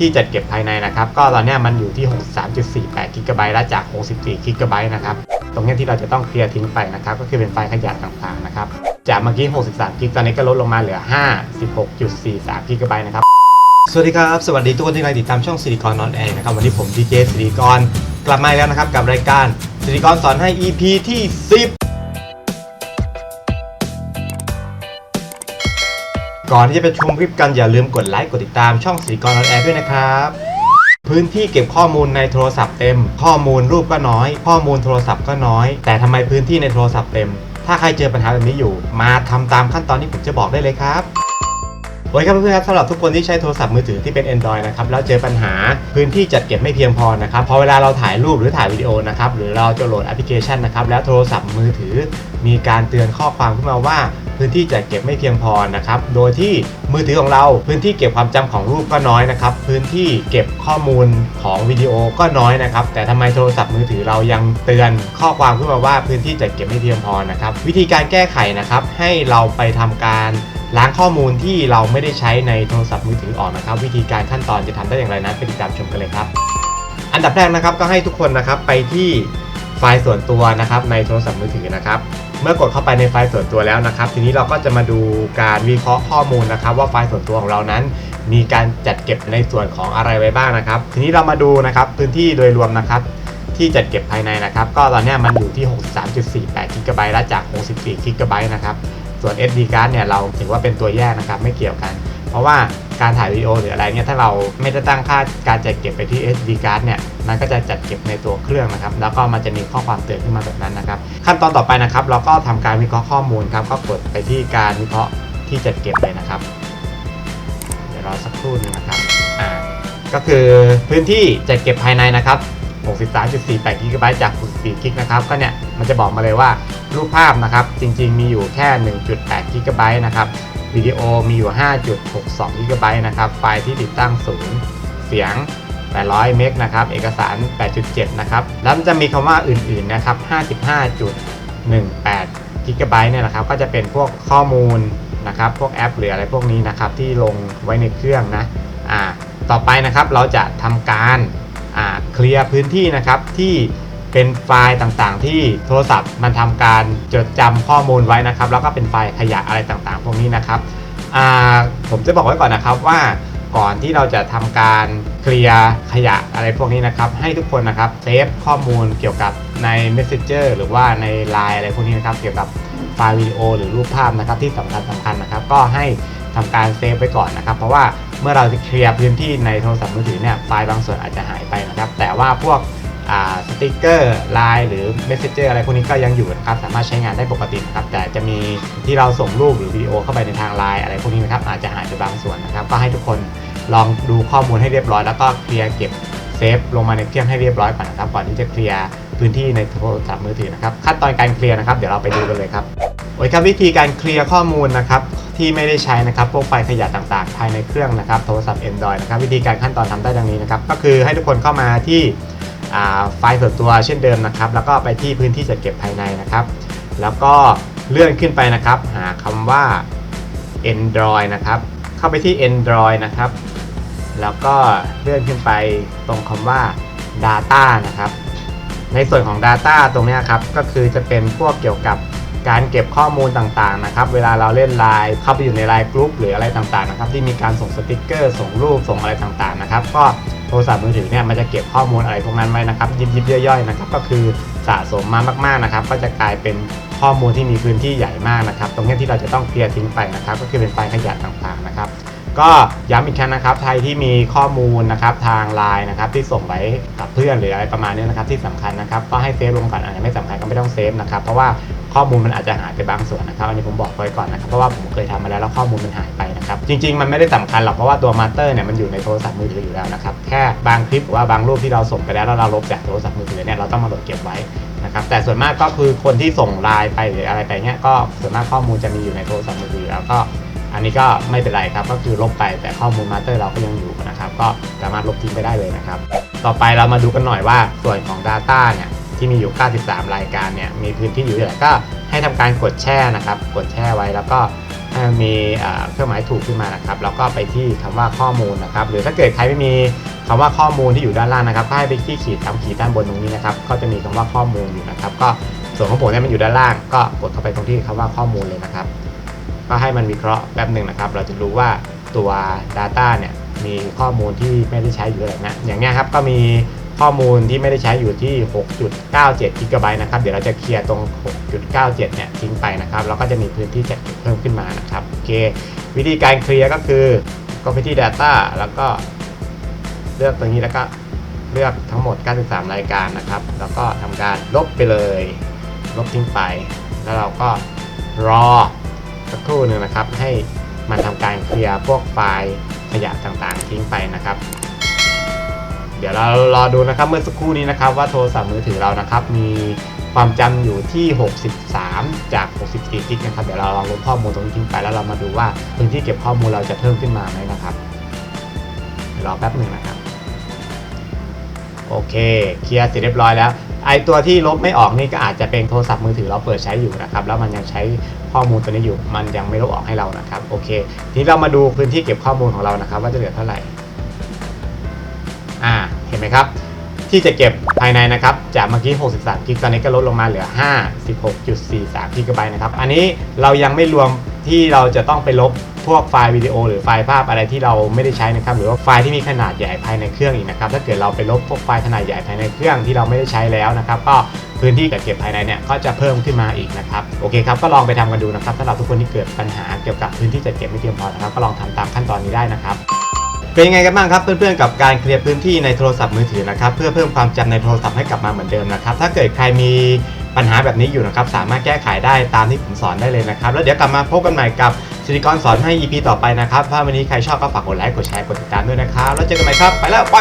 ที่จัดเก็บภายในนะครับ ก็ตอนเนี้ยมันอยู่ที่ 63.48กิกะไบต์และจาก 64กิกะไบต์นะครับ ตรงนี้ที่เราจะต้องเคลียร์ทิ้งไปนะครับ ก็คือเป็นไฟล์ขยะต่างๆนะครับ จากเมื่อกี้ 63กิกตอนนี้ก็ลดลงมาเหลือ 56.43กิกะไบต์นะครับ สวัสดีครับ สวัสดีทุกคนที่กำลังติดตามช่องสิริกรนอนแอร์นะครับ วันนี้ผมดีเจสิริกรกลับมาแล้วนะครับกับรายการสิริกรสอนให้ EP ที่ 10 ก่อนที่จะไปชมคลิปกันอย่าลืมกดไลค์กดติดตามช่องสิริกรนอนแอร์ด้วยนะครับ พื้นที่เก็บข้อมูลในโทรศัพท์เต็ม ข้อมูลรูปก็น้อย ข้อมูลโทรศัพท์ก็น้อย แต่ทำไมพื้นที่ในโทรศัพท์เต็ม ถ้าใครเจอปัญหาแบบนี้อยู่ มาทำตามขั้นตอนที่ผมจะบอกได้เลยครับโอเคครับเพื่อนๆครับสำหรับทุกคนที่ใช้โทรศัพท์มือถือที่เป็น Android นะครับแล้วเจอปัญหาพื้นที่จัดเก็บไม่เพียงพอนะครับพอเวลาเราถ่ายรูปหรือถ่ายวิดีโอนะครับหรือเราจะโหลดแอปพลิเคชันนะครับแล้วโทรศัพท์มือถือ มีการเตือนข้อความขึ้นมาว่า พื้นที่จัดเก็บไม่เพียงพอนะครับ โดยที่มือถือของเราพื้นที่เก็บความจำของรูปก็น้อยนะครับ พื้นที่เก็บข้อมูลของวิดีโอก็น้อยนะครับ แต่ทำไมโทรศัพท์มือถือเรายังเตือนข้อความขึ้นมาว่าพื้นที่จัดเก็บไม่เพียงพอนะครับ วิธีการแก้ไขนะครับ ให้เราไปทำการล้างข้อมูลที่เราไม่ได้ใช้ในโทรศัพท์มือถือออกนะครับ วิธีการขั้นตอนจะทำได้อย่างไรนั้นไปติดตามชมกันเลยครับ อันดับแรกนะครับก็ให้ทุกคนนะครับไปที่ ไฟล์ส่วนตัวนะครับในโทรศัพท์มือถือนะครับ เมื่อกดเข้าไปในไฟล์ส่วนตัวแล้วนะครับ ทีนี้เราก็จะมาดูการวิเคราะห์ข้อมูลนะครับ ว่าไฟล์ส่วนตัวของเรานั้น มีการจัดเก็บในส่วนของอะไรไว้บ้างนะครับ ทีนี้เรามาดูนะครับพื้นที่โดยรวมนะครับ ที่จัดเก็บภายในนะครับ ก็ตอนนี้มันอยู่ที่ 63.48กิกะไบต์และจาก 64กิกะไบต์นะครับ ส่วน SD card เนี่ยเราถือว่าเป็นตัวแยกนะครับไม่เกี่ยวกัน เพราะว่า การถ่ายวิดีโอหรืออะไรเนี่ยถ้าเราไม่ได้ตั้งค่าการจัดเก็บไปที่ SD card เนี่ยมันก็จะจัดเก็บในตัวเครื่องนะครับ แล้วก็มันจะมีข้อความเตือนขึ้นมาแบบนั้นนะครับ ขั้นตอนต่อไปนะครับ เราก็ทำการวิเคราะห์ข้อมูลครับก็กดไปที่การวิเคราะห์ที่จัดเก็บเลยนะครับ เดี๋ยวรอสักครู่หนึงนะครับอ่าก็คือพื้นที่จัดเก็บภายในนะครับ63.48 กิกะไบต์จาก 64 กิกนะครับ ก็เนี่ย มันจะบอกมาเลยว่ารูปภาพนะครับ จริง ๆ มีอยู่แค่ 1.8 กิกะไบต์นะครับ วิดีโอมีอยู่ 5.62 กิกะไบต์นะครับ ไฟล์ที่ติดตั้งศูนย์เสียง 800 เมกนะครับ เอกสาร 8.7 นะครับ แล้วจะมีคำว่าอื่นๆ นะครับ 55.18 กิกะไบต์เนี่ยนะครับ ก็จะเป็นพวกข้อมูลนะครับ พวกแอปหรืออะไรพวกนี้นะครับ ที่ลงไว้ในเครื่องนะ อ่า ต่อไปนะครับ เราจะทำการ อ่า เคลียร์พื้นที่นะครับที่ เป็นไฟล์ต่างๆ ที่โทรศัพท์มันทำการจดจำข้อมูลไว้นะครับ แล้วก็เป็นไฟล์ขยะอะไรต่างๆ พวกนี้นะครับอ่าผมจะบอกไว้ก่อนนะครับว่าก่อนที่เราจะทำการเคลียร์ขยะอะไรพวกนี้นะครับ ให้ทุกคนนะครับเซฟข้อมูลเกี่ยวกับใน Messenger หรือว่าใน Line อะไรพวกนี้นะครับ เกี่ยวกับไฟล์วิดีโอหรือรูปภาพนะครับที่สำคัญสำคัญนะครับ ก็ให้ทำการเซฟไว้ก่อนนะครับ เพราะว่าเมื่อเราจะเคลียร์พื้นที่ในโทรศัพท์มือถือเนี่ยไฟล์บางส่วนอาจจะหายไปนะครับ แต่ว่าพวก สติกเกอร์ไลน์หรือ Messenger อะไรพวกนี้ก็ยังอยู่นะครับสามารถใช้งานได้ปกตินะครับแต่จะมีที่เราส่งรูปหรือวิดีโอเข้าไปในทางไลน์อะไรพวกนี้นะครับอาจจะหายไปบางส่วนนะครับก็ให้ทุกคนลองดูข้อมูลให้เรียบร้อย แล้วก็เคลียร์เก็บเซฟลงมาในเครื่องให้เรียบร้อยก่อนนะครับก่อนที่จะเคลียร์พื้นที่ในโทรศัพท์มือถือนะครับขั้นตอนการเคลียร์นะครับเดี๋ยวเราไปดูกันเลยครับโอเคครับวิธีการเคลียร์ข้อมูลนะครับที่ไม่ได้ใช้นะครับพวกไฟล์ขยะต่างๆ ภายในเครื่องนะครับโทรศัพท์ Android นะครับวิธีการขั้นตอนทำได้ดังนี้นะครับก็คือให้ทุกคนเข้ามาที่ ไฟล์ส่วนตัวเช่นเดิมนะครับ แล้วก็ไปที่พื้นที่จัดเก็บภายในนะครับ แล้วก็เลื่อนขึ้นไปนะครับ หาคำว่า Android นะครับ เข้าไปที่ Android นะครับ แล้วก็เลื่อนขึ้นไปตรงคำว่า Data นะครับ ในส่วนของ Data ตรงนี้ครับ ก็คือจะเป็นพวกเกี่ยวกับการเก็บข้อมูลต่างๆนะครับ เวลาเราเล่นไลน์เข้าไปอยู่ในไลน์กลุ่มหรืออะไรต่างๆนะครับ ที่มีการส่งสติกเกอร์ ส่งรูป ส่งอะไรต่างๆนะครับ ก็ โทรศัพท์มือถือเนี่ยมันจะเก็บข้อมูลอะไรพวกนั้นไว้นะครับยิบยิบย่อยๆนะครับก็คือสะสมมามากๆนะครับ ก็จะกลายเป็นข้อมูลที่มีพื้นที่ใหญ่มากนะครับ ตรงนี้ที่เราจะต้องเคลียร์ทิ้งไปนะครับ ก็คือเป็นไฟล์ขยะต่างๆนะครับ ก็ย้ำอีกครั้งนะครับใครที่มีข้อมูลนะครับทางไลน์นะครับที่ส่งไว้กับเพื่อนหรืออะไรประมาณนี้นะครับที่สำคัญนะครับก็ให้เซฟลงก่อนอันไหนไม่สำคัญก็ไม่ต้องเซฟนะครับเพราะว่า ข้อมูลมันอาจจะหายไปบางส่วนนะครับอันนี้ผมบอกไว้ก่อนนะครับเพราะว่าผมเคยทำมาแล้วแล้วข้อมูลมันหายไปนะครับจริง ๆ มันไม่ได้สำคัญหรอกเพราะว่าตัวมาสเตอร์เนี่ยมันอยู่ในโทรศัพท์มือถืออยู่แล้วนะครับแค่บางคลิปหรือว่าบางรูปที่เราส่งไปแล้วแล้วเราลบจากโทรศัพท์มือถือเนี่ยเราต้องมาโหลดเก็บไว้นะครับแต่ส่วนมากก็คือคนที่ส่งไลน์ไปหรืออะไรไปเนี่ยก็ส่วนมากข้อมูลจะมีอยู่ในโทรศัพท์มือถือแล้วก็อันนี้ก็ไม่เป็นไรครับก็คือลบไปแต่ข้อมูลมาสเตอร์เราก็ยังอยู่นะครับก็สามารถลบทิ้งไปได้เลยนะครับต่อไปเรามาดูกันหน่อยว่าส่วนของ Data เนี่ย ที่มีอยู่ 93 รายการเนี่ยมีพื้นที่อยู่เท่าไหร่ก็ให้ทำการกดแช่นะครับ กดแช่ไว้แล้วก็ให้มันมีเครื่องหมายถูกขึ้นมานะครับแล้วก็ไปที่คำว่าข้อมูลนะครับ หรือถ้าเกิดใครไม่มีคำว่าข้อมูลที่อยู่ด้านล่างนะครับก็ให้ไปที่ขีดสามขีดด้านบนตรงนี้นะครับ ก็จะมีคำว่าข้อมูลอยู่นะครับ ก็ส่วนของผมเนี่ยมันอยู่ด้านล่าง ก็กดเข้าไปตรงที่คำว่าข้อมูลเลยนะครับ ก็ให้มันวิเคราะห์แป๊บหนึ่งนะครับ เราจะรู้ว่าตัว Data เนี่ยมีข้อมูลที่ไม่ได้ใช้อยู่อะไรนะอย่างเงี้ยครับก็มี ข้อมูลที่ไม่ได้ใช้อยู่ที่ 6.97 กิกะไบต์นะครับ เดี๋ยวเราจะเคลียร์ตรง 6.97 เนี่ยทิ้งไปนะครับแล้วก็จะมีพื้นที่จัดเก็บเพิ่มขึ้นมานะครับ โอเค วิธีการเคลียร์ก็คือก็ไปที่ Data แล้วก็เลือกตรงนี้แล้วก็เลือกทั้งหมด 93 รายการนะครับ แล้วก็ทำการลบไปเลย ลบทิ้งไป แล้วเราก็รอสักครู่หนึ่งนะครับ ให้มันทำการเคลียร์พวกไฟล์ขยะต่างๆ ทิ้งไปนะครับ ดี๋ยวเรารอดูนะครับเมื่อสักครู่นี้นะครับว่าโทรศัพท์มือถือเรานะครับ มีความจำอยู่ที่ 63 จาก 64กิกนะครับ เดี๋ยวเราลองลบข้อมูลตรงนี้ทิ้งไปแล้วเรามาดูว่าพื้นที่เก็บข้อมูลเราจะเพิ่มขึ้นมาไหมนะครับรอแป๊บหนึ่งนะครับ โอเค เคลียร์เสร็จเรียบร้อยแล้ว ไอตัวที่ลบไม่ออกนี่ก็อาจจะเป็นโทรศัพท์มือถือเราเปิดใช้อยู่นะครับ แล้วมันยังใช้ข้อมูลตัวนี้อยู่ มันยังไม่ลบออกให้เรานะครับ โอเค ทีนี้เรามาดูพื้นที่เก็บข้อมูลของเรานะครับ ว่าจะเหลือเท่าไหร่ อ่า ห็นไหมครับ ที่จะเก็บภายในนะครับ จากเมื่อกี้ 63 กิกตอนนี้ก็ลดลงมาเหลือ 56.43 กิกะไบต์นะครับ อันนี้เรายังไม่รวมที่เราจะต้องไปลบพวกไฟล์วิดีโอหรือไฟล์ภาพอะไรที่เราไม่ได้ใช้นะครับ หรือว่าไฟล์ที่มีขนาดใหญ่ภายในเครื่องอีกนะครับ ถ้าเกิดเราไปลบพวกไฟล์ขนาดใหญ่ภายในเครื่องที่เราไม่ได้ใช้แล้วนะครับ ก็พื้นที่จัดเก็บภายในเนี่ยก็จะเพิ่มขึ้นมาอีกนะครับ โอเคครับ ก็ลองไปทำกันดูนะครับสำหรับทุกคนที่เกิดปัญหาเกี่ยวกับพื้นที่จัดเก็บไม่เพียงพอนะครับ ก็ลองทำตามขั้นตอนนี้ได้นะครับ เป็นยังไงกันบ้างครับเพื่อนๆกับการเคลียร์พื้นที่ในโทรศัพท์มือถือนะครับเพื่อเพิ่มความจำในโทรศัพท์ให้กลับมาเหมือนเดิมนะครับถ้าเกิดใครมีปัญหาแบบนี้อยู่นะครับสามารถแก้ไขได้ตามที่ผมสอนได้เลยนะครับ แล้วเดี๋ยวกลับมาพบกันใหม่กับสิริกรสอนให้ EP ต่อไปนะครับถ้าวันนี้ใครชอบก็ฝากกดไลค์กดแชร์กดติดตามด้วยนะครับแล้วเจอกันใหม่ครับไปแล้วไป